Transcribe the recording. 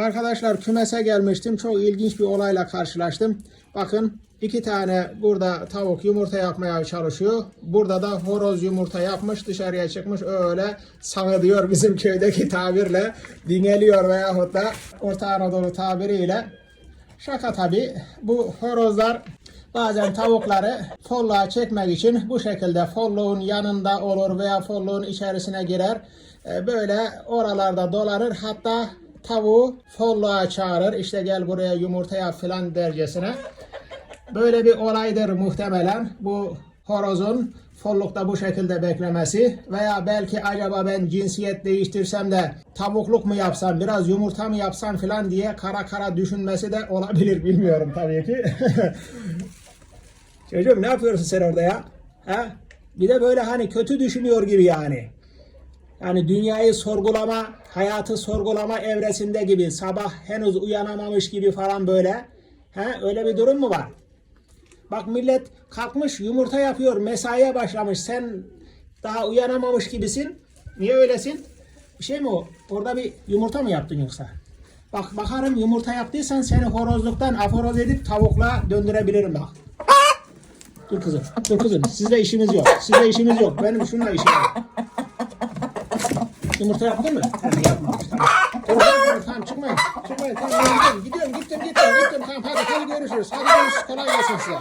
Arkadaşlar kümese gelmiştim. Çok ilginç bir olayla karşılaştım. Bakın iki tane burada tavuk yumurta yapmaya çalışıyor. Burada da horoz yumurta yapmış dışarıya çıkmış öyle sanıdıyor bizim köydeki tabirle. Dingeliyor veyahut da Orta Anadolu tabiriyle. Şaka tabi. Bu horozlar bazen tavukları folluğa çekmek için bu şekilde folluğun yanında olur veya folluğun içerisine girer. E, Böyle oralarda dolanır. Hatta tavuğu folluğa çağırır. İşte gel buraya yumurta yap filan dercesine. Böyle bir olaydır muhtemelen. Bu horozun follukta bu şekilde beklemesi veya belki acaba ben cinsiyet değiştirsem de tavukluk mu yapsam biraz yumurta mı yapsam filan diye kara kara düşünmesi de olabilir bilmiyorum tabii ki. Çocuğum ne yapıyorsun sen orada ya? Ha? Bir de böyle hani kötü düşünüyor gibi yani. Yani dünyayı sorgulama, hayatı sorgulama evresinde gibi sabah henüz uyanamamış gibi falan böyle. Ha? Öyle bir durum mu var? Bak millet kalkmış yumurta yapıyor, mesaiye başlamış. Sen daha uyanamamış gibisin. Niye öylesin? Bir şey mi o? Orada bir yumurta mı yaptın yoksa? Bak bakarım yumurta yaptıysan seni horozluktan aforoz edip tavukla döndürebilirim bak. Dur kızım, dur kızım. Sizle işimiz yok. Sizle işimiz yok. Benim şununla işim var. Yumurta yaptın mı? Ha, yapmamış. Tamam. Tamam, tamam çıkmayın. Çıkmayın. Tamam, gidiyorum, gittim, gittim, gittim. Tamam, hadi, hadi görüşürüz. Hadi görüşürüz. Kolay gelsin size.